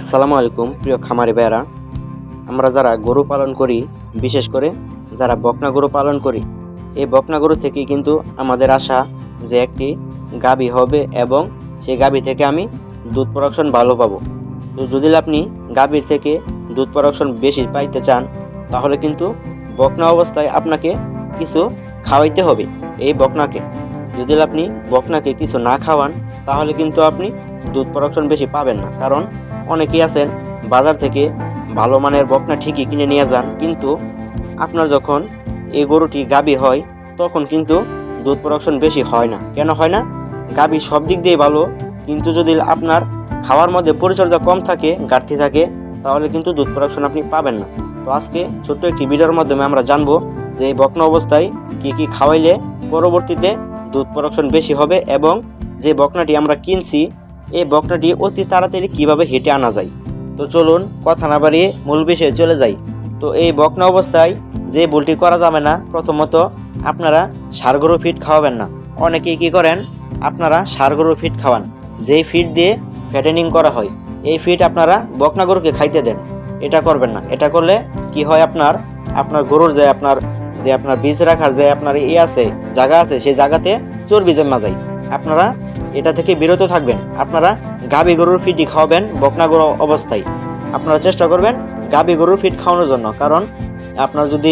আসসালামু আলাইকুম, প্রিয় খামারি ভাইয়েরা। আমরা যারা গরু পালন করি, বিশেষ করে যারা বকনা গরু পালন করি, এই বকনা গরু থেকে কিন্তু আমাদের আশা যে একটি গাবি হবে এবং সেই গাবি থেকে আমি দুধ প্রোডাকশন ভালো পাবো। তো যদি আপনি গাভীর থেকে দুধ প্রোডাকশন বেশি পাইতে চান, তাহলে কিন্তু বকনা অবস্থায় আপনাকে কিছু খাওয়াইতে হবে এই বকনাকে। যদি আপনি বকনাকে কিছু না খাওয়ান, তাহলে কিন্তু আপনি দুধ প্রোডাকশন বেশি পাবেন না। কারণ অনেকেই আছেন, বাজার থেকে ভালো মানের বকনা ঠিকই কিনে নিয়ে যান, কিন্তু আপনার যখন এই গরুটি গাবি হয়, তখন কিন্তু দুধ প্রোডাকশন বেশি হয় না। কেন হয় না? গাবি সব দিক দিয়ে ভালো, কিন্তু যদি আপনার খাওয়ার মধ্যে পরিচর্যা কম থাকে, ঘাটতি থাকে, তাহলে কিন্তু দুধ প্রোডাকশন আপনি পাবেন না। তো আজকে ছোট্ট একটি ভিডিওর মাধ্যমে আমরা জানব যে এই বকনা অবস্থায় কি কি খাওয়াইলে পরবর্তীতে দুধ প্রোডাকশন বেশি হবে এবং যে বকনাটি আমরা কিনছি এই বকনাটি অতি তাড়াতাড়ি কীভাবে হেঁটে আনা যায়? তো চলুন, কথা না বাড়িয়ে মূল বিষয়ে চলে যাই। তো এই বকনা অবস্থায় যে ভুলটি করা যাবে না, প্রথমত আপনারা সারগরু ফিট খাওয়াবেন না। অনেকেই কি করেন, আপনারা সারগরু ফিট খাওয়ান। যেই ফিট দিয়ে ফ্যাটেনিং করা হয়, এই ফিট আপনারা বকনা গরুকে খাইতে দেন। এটা করবেন না। এটা করলে কি হয় আপনার আপনার গরুর যে আপনার যে আপনার বীজ রাখার যে আপনার ই আছে জায়গা আছে, সেই জায়গাতে চর্বি জমা যায়। আপনারা এটা থেকে বিরত থাকবেন। আপনারা গাবি গরুর ফিটই খাওয়াবেন বকনা গরু অবস্থায়। আপনারা চেষ্টা করবেন গাবি গরুর ফিট খাওয়ানোর জন্য, কারণ আপনার যদি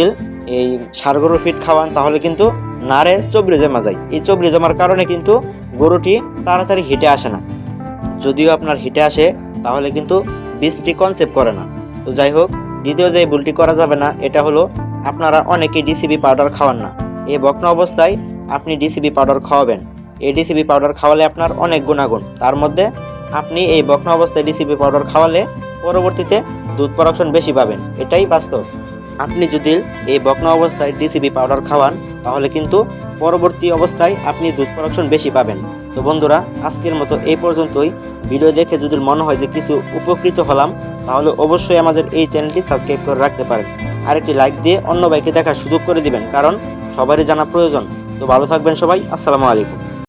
এই সার গরুর ফিট খাওয়ান, তাহলে কিন্তু নারে চবড়ি জমা যায়। এই চবড়ি জমার কারণে কিন্তু গরুটি তাড়াতাড়ি হিটে আসে না। যদিও আপনার হিটে আসে, তাহলে কিন্তু বীজটি কনসেপ্ট করে না। তো যাই হোক, দ্বিতীয় যে ভুলটি করা যাবে না, এটা হলো আপনারা অনেকে ডিসিবি পাউডার খাওয়ান না। এই বকনা অবস্থায় আপনি ডিসিবি পাউডার খাওয়াবেন। এই পাউডার খাওয়ালে আপনার অনেক গুণাগুণ। তার মধ্যে আপনি এই বকনা অবস্থায় ডিসিবি পাউডার খাওয়ালে পরবর্তীতে দুধ প্রোডাকশন বেশি পাবেন। এটাই বাস্তব। আপনি যদি এই বকনা অবস্থায় ডিসিবি পাউডার খাওয়ান, তাহলে কিন্তু পরবর্তী অবস্থায় আপনি দুধ প্রোডাকশন বেশি পাবেন। তো বন্ধুরা, আজকের মতো এই পর্যন্তই। ভিডিও দেখে যদি মনে হয় যে কিছু উপকৃত হলাম, তাহলে অবশ্যই আমাদের এই চ্যানেলটি সাবস্ক্রাইব করে রাখতে পারেন। আর একটি লাইক দিয়ে অন্য বাইকে দেখার সুযোগ করে দিবেন, কারণ সবারই জানা প্রয়োজন। তো ভালো থাকবেন সবাই। আসসালামু আলাইকুম।